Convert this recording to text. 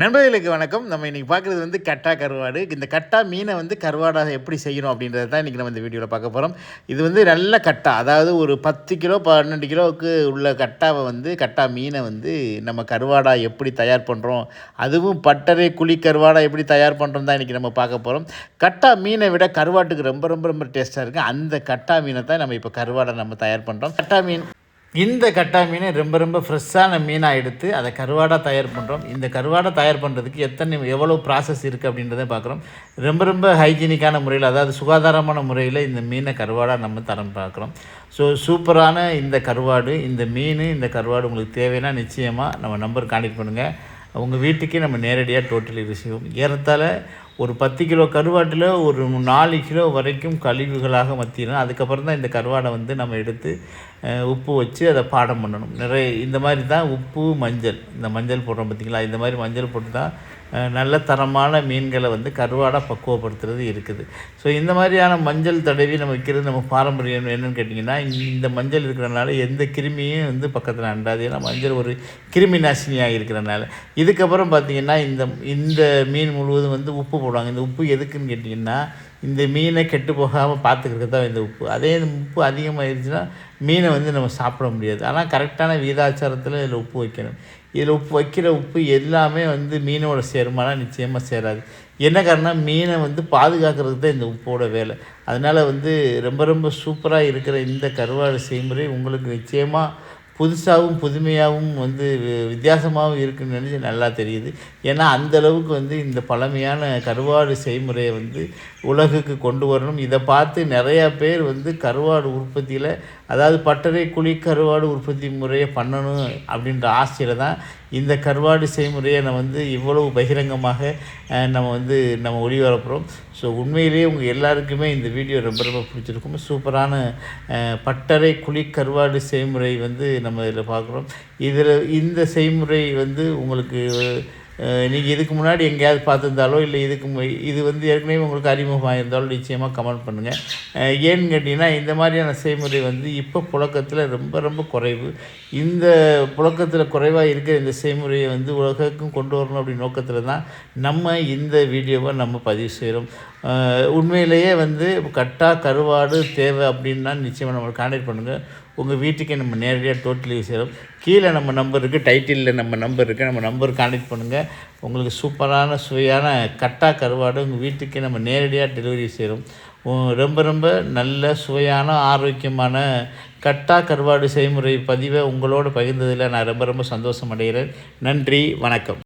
நண்பர்களுக்கு வணக்கம். நம்ம இன்றைக்கி பார்க்குறது வந்து கட்டா கருவாடு. இந்த கட்டா மீனை வந்து கருவாடாக எப்படி செய்யணும் அப்படின்றத தான் இன்றைக்கி நம்ம இந்த வீடியோவில் பார்க்க போகிறோம் இது வந்து நல்ல கட்டா. அதாவது ஒரு பத்து கிலோ பன்னெண்டு கிலோவுக்கு உள்ள கட்டாவை வந்து கட்டா மீனை வந்து நம்ம கருவாடாக எப்படி தயார் பண்ணுறோம் அதுவும் பட்டறை குழி கருவாடாக எப்படி தயார் பண்ணுறோம் தான் இன்றைக்கி நம்ம பார்க்க போகிறோம் கட்டா மீனை விட கருவாட்டுக்கு ரொம்ப ரொம்ப ரொம்ப டேஸ்ட்டாக இருக்குது அந்த கட்டா மீனை தான் நம்ம இப்போ கருவாடை நம்ம தயார் பண்ணுறோம் கட்டா மீன் இந்த கட்டா மீனை ரொம்ப ரொம்ப ஃப்ரெஷ்ஷான மீனாக எடுத்து அதை கருவாடாக தயார் பண்ணுறோம். இந்த கருவாடை தயார் பண்ணுறதுக்கு எத்தனை எவ்வளோ ப்ராசஸ் இருக்குது அப்படின்றத பார்க்குறோம். ரொம்ப ரொம்ப ஹைஜீனிக்கான முறையில் அதாவது சுகாதாரமான முறையில் இந்த மீனை கருவாடாக நம்ம தரம் பார்க்குறோம். ஸோ சூப்பரான இந்த கருவாடு இந்த மீன் இந்த கருவாடு உங்களுக்கு தேவைன்னா நிச்சயமாக நம்ம நம்பர் கான்டெக்ட் பண்ணுங்கள் உங்கள் வீட்டுக்கே நம்ம நேரடியாக டோட்டலி ரிசீவ் ஏறத்தால் ஒரு பத்து கிலோ கருவாட்டில் ஒரு நாலு கிலோ வரைக்கும் கழிவுகளாக மத்திடணும் அதுக்கப்புறம் தான் இந்த கருவாடை வந்து நம்ம எடுத்து உப்பு வச்சு அதை பாடம் பண்ணணும். நிறைய இந்த மாதிரி தான் உப்பு மஞ்சள். இந்த மஞ்சள் போடுறோம் பார்த்திங்களா? இந்த மாதிரி மஞ்சள் போட்டு தான் நல்ல தரமான மீன்களை வந்து கருவாடாக பக்குவப்படுத்துறது இருக்குது. ஸோ இந்த மாதிரியான மஞ்சள் தடவி நம்ம வைக்கிறது நம்ம பாரம்பரியம் என்னென்னு கேட்டிங்கன்னா இந்த மஞ்சள் இருக்கிறனால எந்த கிருமியும் வந்து பக்கத்தில் அண்டாது. ஏன்னா மஞ்சள் ஒரு கிருமி நாசினியாக இருக்கிறனால. இதுக்கப்புறம் பார்த்திங்கன்னா இந்த இந்த மீன் முழுவதும் வந்து உப்பு போடுவாங்க. இந்த உப்பு எதுக்குன்னு கேட்டிங்கன்னா இந்த மீனை கெட்டு போகாமல் பார்த்துக்கிறது தான் இந்த உப்பு. அதே இந்த உப்பு அதிகமாகிடுச்சுன்னா மீனை வந்து நம்ம சாப்பிட முடியாது. ஆனால் கரெக்டான வீதாச்சாரத்தில் இதில் உப்பு வைக்கணும். இதில் உப்பு வைக்கிற உப்பு எல்லாமே வந்து மீனோட சேருமானால் நிச்சயமாக சேராது. என்ன காரணம் மீனை வந்து பாதுகாக்கிறதுக்கு தான் இந்த உப்போட வேலை. அதனால் வந்து ரொம்ப ரொம்ப சூப்பராக இருக்கிற இந்த கருவாடு செய்முறை உங்களுக்கு நிச்சயமாக புதுசாகவும் புதுமையாகவும் வந்து வித்தியாசமாகவும் இருக்குன்னு நினச்சி நல்லா தெரியுது. ஏன்னா அந்தளவுக்கு வந்து இந்த பழமையான கருவாடு செய்முறையை வந்து உலகுக்கு கொண்டு வரணும். இதை பார்த்து நிறையா பேர் வந்து கருவாடு உற்பத்தியில் அதாவது பட்டறை குழி கருவாடு உற்பத்தி முறையை பண்ணணும் அப்படின்ற ஆசையில் தான் இந்த கருவாடு செய்முறையை நம்ம வந்து இவ்வளவு பகிரங்கமாக நம்ம வந்து நம்ம ஒளிபரப்புகிறோம் ஸோ உண்மையிலேயே உங்கள் எல்லாருக்குமே இந்த வீடியோ ரொம்ப ரொம்ப பிடிச்சிருக்கும். சூப்பரான பட்டறை குழி கருவாடு செய்முறை வந்து நம்ம இதில் பார்க்குறோம். இதில் இந்த செய்முறை வந்து உங்களுக்கு நீங்கள் இதுக்கு முன்னாடி எங்கேயாவது பார்த்துருந்தாலோ இல்லை இதுக்கு இது வந்து ஏற்கனவே உங்களுக்கு அறிமுகமாக இருந்தாலும் நிச்சயமாக கமெண்ட் பண்ணுங்கள் ஏன்னு கேட்டிங்கன்னா இந்த மாதிரியான செய்முறை வந்து இப்போ புழக்கத்தில் ரொம்ப ரொம்ப குறைவு. இந்த புழக்கத்தில் குறைவாக இருக்கிற இந்த செய்முறையை வந்து உலகக்கும் கொண்டு வரணும் அப்படி நோக்கத்தில் தான் நம்ம இந்த வீடியோவை நம்ம பதிவு செய்கிறோம் உண்மையிலேயே வந்து கட்டா கருவாடு தேவை அப்படின்னா நிச்சயமாக நம்ம கான்டாக்ட் பண்ணுங்கள் உங்கள் வீட்டுக்கே நம்ம நேரடியாக டோட்டலி செய்கிறோம் கீழே நம்ம நம்பர் இருக்குது டைட்டிலில் நம்ம நம்பர் இருக்குது நம்ம நம்பர் கான்டெக்ட் பண்ணுங்கள் உங்களுக்கு சூப்பரான சுவையான கட்டா கருவாடு உங்கள் வீட்டுக்கே நம்ம நேரடியாக டெலிவரி செய்கிறோம் ரொம்ப ரொம்ப நல்ல சுவையான ஆரோக்கியமான கட்டா கருவாடு செய்முறை பதிவை உங்களோடு பகிர்ந்ததில் நான் ரொம்ப ரொம்ப சந்தோஷம் அடைகிறேன். நன்றி வணக்கம்.